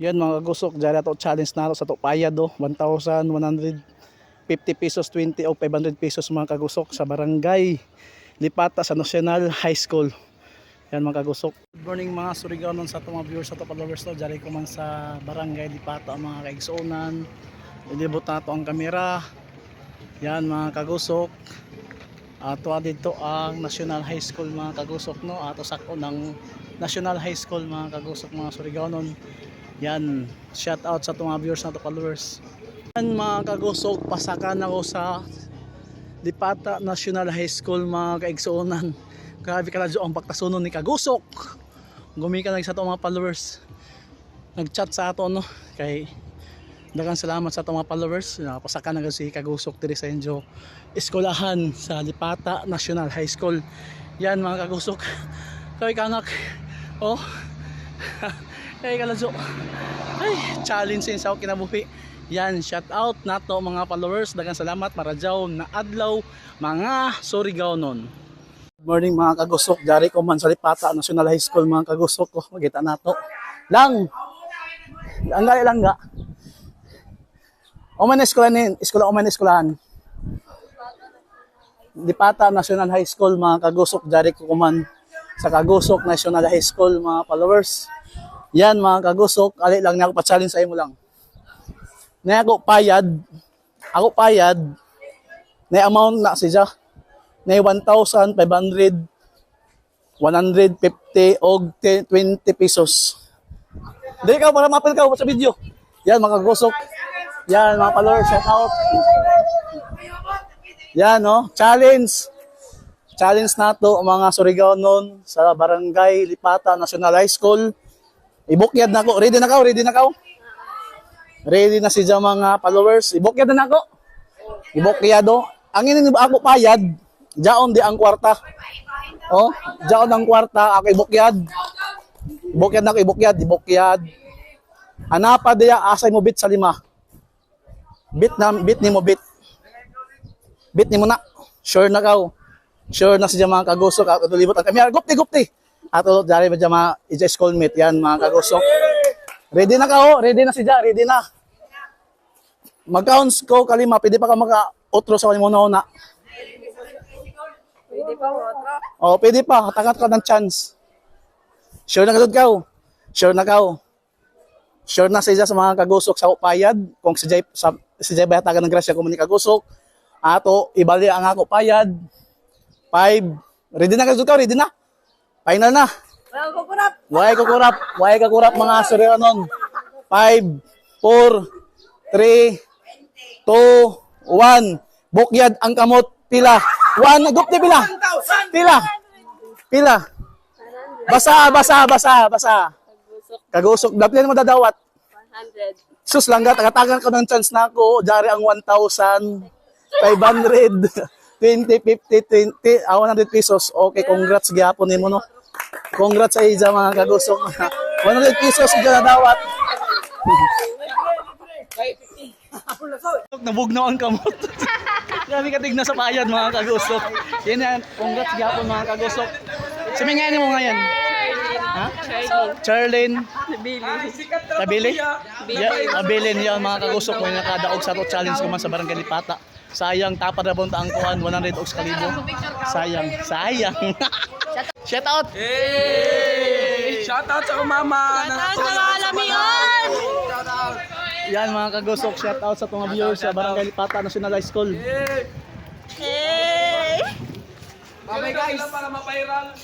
Yan mga kagusok, dyan ato challenge na sa to payad do, 1,150 pesos 20 o 500 pesos mga kagusok sa barangay Lipata sa National High School. Yan mga kagusok. Good morning mga Surigaonon sa itong mga viewers sa to followers to. Diyari ko man sa barangay Lipata mga kaigsuonan. Ilibot na to ang kamera. Yan mga kagusok. Ato dito ang National High School mga kagusok no. Ato sako ng National High School mga kagusok mga Surigaonon. Yan, shout out sa mga viewers na to followers. Yan mga kagusok, pasakan ako sa Dipata National High School mga kaigsuonan. Grabe ka na ang pagtasunon ni Kagusok. Gumika na sa itong mga followers. Nag-chat sa ato no kay Dagang salamat sa mga followers. Napasakan na si Kagusok diri sa Enjo Eskolahan sa Dipata National High School. Yan mga Kagusok. Kay kanak. Oh. Kay kaladyo. Ay, challenge sin sa kinabuhi. Yan, shout out nato mga followers. Dagang salamat maradyaw na adlaw mga Surigao-non. Good morning mga kagusok. Jari ko man sa Lipata National High School mga kagusok ko. Magita nato. Lang. Langga langga. Oman eskwelahan ni, eskwela oman eskwelahan. Lipata National High School mga kagusok. Jari ko kuman sa Kagusok National High School mga followers. Yan mga kagusok. Ali lang na ako pa-challenge sa imo lang na ako payad, ako payad, na amount na siya, na 1,500, 150 o 10 20 pesos. Dili ka para mapil ka sa video. Yan mga gusok. Yan mga followers, shout out. Yan no, challenge. Challenge nato mga Surigao noon sa Barangay Lipata National High School. Ibukyad na ko. Ready na ka? Ready na ka? Ready na si mga followers. Ibukyad na ako. Ibukyado. Ang ini ako payad, jaon di ang kwarta. Oh, jaon ang kwarta, ako ibukyad. Ibukyad na ako, ibukyad, ibukyad. Hanapa diya, asay mo bit sa lima. Bit na, bit ni mo bit. Bit ni mo na. Sure na ka. Sure na si mga kagusok. At tulibot ang kami. Gupti, gupti. Ato, dyan ba dyan mga ija-school mate yan mga kagusok. Ready na ka ho, ready na si Ja, ready na. Mag-counts ko kalima, pwede pa ka maka-utro sa kanimo una. Pwede pa ito. Oh, pwede pa, takat ka ng chance. Sure na kadud ka ho. Sure na ka ho. Sure na si Ja sa mga kagusok sa payad, kung si Jay sa si Jay bahatagan ng grasya kung kagusok. Ato ibali ang ako payad. 5. Ready na ka, ready na. Final na. Walang kukurap. Way kukurap, mga Suryanon. 5, 4, 3, 2, 1. Bukyad ang kamot. Pila. 1, gupti pila. Pila. Pila. Basa, basa, basa, basa. Kagusok. Dapat mo dadawat. 100. Sus lang ka, tagatagan ko ng chance na ako. Jari ang 1,500. 20, 50, 20, ah, 100 pesos. Okay, congrats gyapon nimo no. Congrats sa iya mga kagusok. 100 pesos dyan na dawat. Nabugnaw ang kamot. Grabe ka tignan sa payad mga kagusok. Yan yan. Congrats gyapon mga kagusok. Samingayan mo ngayon. Ha? Charlene. Tabili? Yeah, abilin yan mga kagusok mo nakadaog sa to challenge ko man sa barangay Lipata. Sayang tapad na bunta ang kuan 100 og kalibo. Sayang, sayang. Shout out. Hey! Shoutout sa mama! Shoutout sa mga lamion! Yan mga kagusok, shout out sa mga viewers sa barangay Lipata National High School. Hey! Hey! Mamay guys! para mapairal.